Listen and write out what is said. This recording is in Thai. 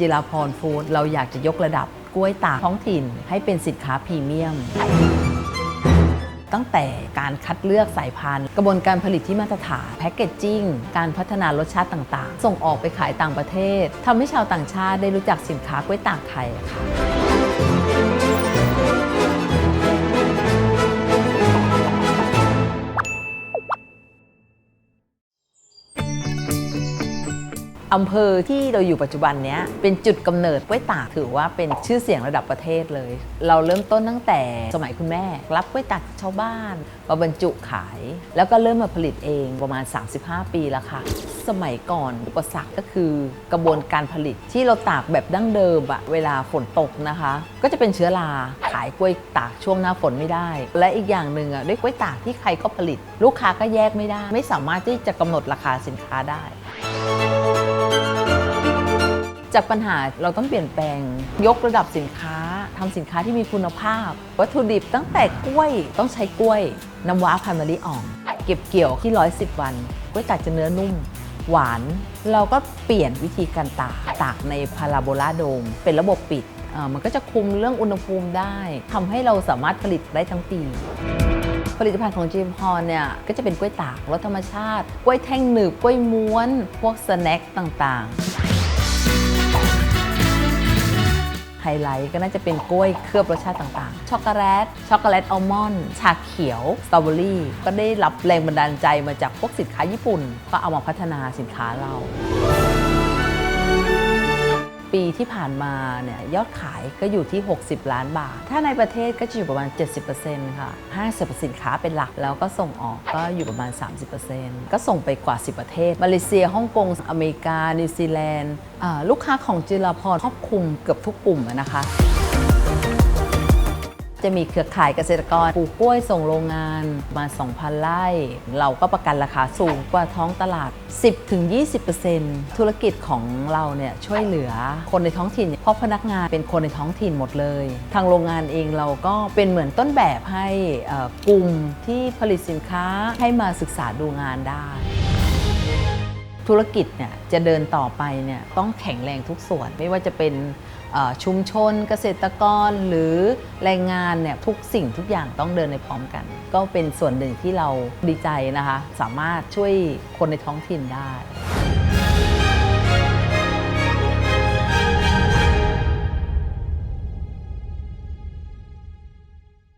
จิราพรฟู้ดเราอยากจะยกระดับกล้วยตากท้องถิ่นให้เป็นสินค้าพรีเมียม ตั้งแต่การคัดเลือกสายพันธุ์ กระบวนการผลิตที่มาตรฐานแพคเกจจิ้งการพัฒนารสชาติต่างๆ ส่งออกไปขายต่างประเทศทำให้ชาวต่างชาติได้รู้จักสินค้ากล้วยตากไทยค่ะ อำเภอที่เราอยู่ปัจจุบันเนี้ยเป็นจุดกำเนิดกล้วยตากถือว่าเป็นชื่อเสียงระดับประเทศเลย เราเริ่มต้นตั้งแต่สมัยคุณแม่ รับกล้วยตากจากชาวบ้านมาบรรจุขาย แล้วก็เริ่มมาผลิตเองประมาณ 35 ปีแล้วค่ะ สมัยก่อนอุปสรรคก็คือกระบวนการผลิตที่เราตากแบบดั้งเดิมอะเวลาฝนตกนะคะ ก็จะเป็นเชื้อราขายกล้วยตากช่วงหน้าฝนไม่ได้ และอีกอย่างหนึ่งอะด้วยกล้วยตากที่ใครก็ผลิต ลูกค้าก็แยกไม่ได้ ไม่สามารถที่จะกำหนดราคาสินค้าได้ จากปัญหาเราต้องเปลี่ยนแปลง ยกระดับสินค้าทำสินค้าที่มีคุณภาพ วัตถุดิบตั้งแต่กล้วยต้องใช้กล้วย น้ำว้าพันมะลิอ่องเก็บเกี่ยวที่ 110 วันกล้วยตากจะเนื้อนุ่ม หวาน เราก็เปลี่ยนวิธีการตากตากในพาราโบลาโดม เป็นระบบปิดมันก็จะคุมเรื่องอุณหภูมิได้ทำให้เราสามารถผลิตได้ทั้งปีผลิตภัณฑ์ของจีมพรเนี่ยก็จะเป็นกล้วยตากรสธรรมชาติ กล้วยแท่งหนึบกล้วยม้วน พวกสแน็คต่างๆ ไฮไลท์ก็น่าจะเป็นกล้วยเคลือบรสชาติต่างๆ ช็อกโกแลต ช็อกโกแลตอัลมอนด์ชาเขียว สตรอเบอรี่ก็ได้รับแรงบันดาลใจมาจากพวกสินค้าญี่ปุ่น ก็เอามาพัฒนาสินค้าเรา ปีที่ผ่านมาเนี่ยยอดขายก็อยู่ที่ 60 ล้านบาท ถ้าในประเทศก็จะอยู่ประมาณ 70%ค่ะห้างสรรพสินค้าเป็นหลักแล้วก็ส่งออกก็อยู่ประมาณ 30%ก็ส่งไปกว่า 10 ประเทศ มาเลเซียฮ่องกงอเมริกา นิวซีแลนด์ลูกค้าของจิราพรครอบคลุมเกือบทุกกลุ่มนะคะ จะมีเครือข่ายเกษตรกรปลูกกล้วยส่งโรงงานมา 2,000 ไร่ เราก็ประกันราคาสูงกว่าท้องตลาด 10-20%ธุรกิจของเราเนี่ยช่วยเหลือคนในท้องถิ่น เพราะพนักงานเป็นคนในท้องถิ่นหมดเลย ทางโรงงานเองเราก็เป็นเหมือนต้นแบบให้กลุ่มที่ผลิตสินค้าให้มาศึกษาดูงานได้ ธุรกิจเนี่ยจะเดินต่อไปเนี่ยต้องแข็งแรงทุกส่วน ไม่ว่าจะเป็นชุมชนเกษตรกรหรือแรงงานเนี่ยทุกสิ่งทุกอย่างต้องเดินในพร้อมกัน ก็เป็นส่วนหนึ่งที่เราดีใจนะคะ สามารถช่วยคนในท้องถิ่นได้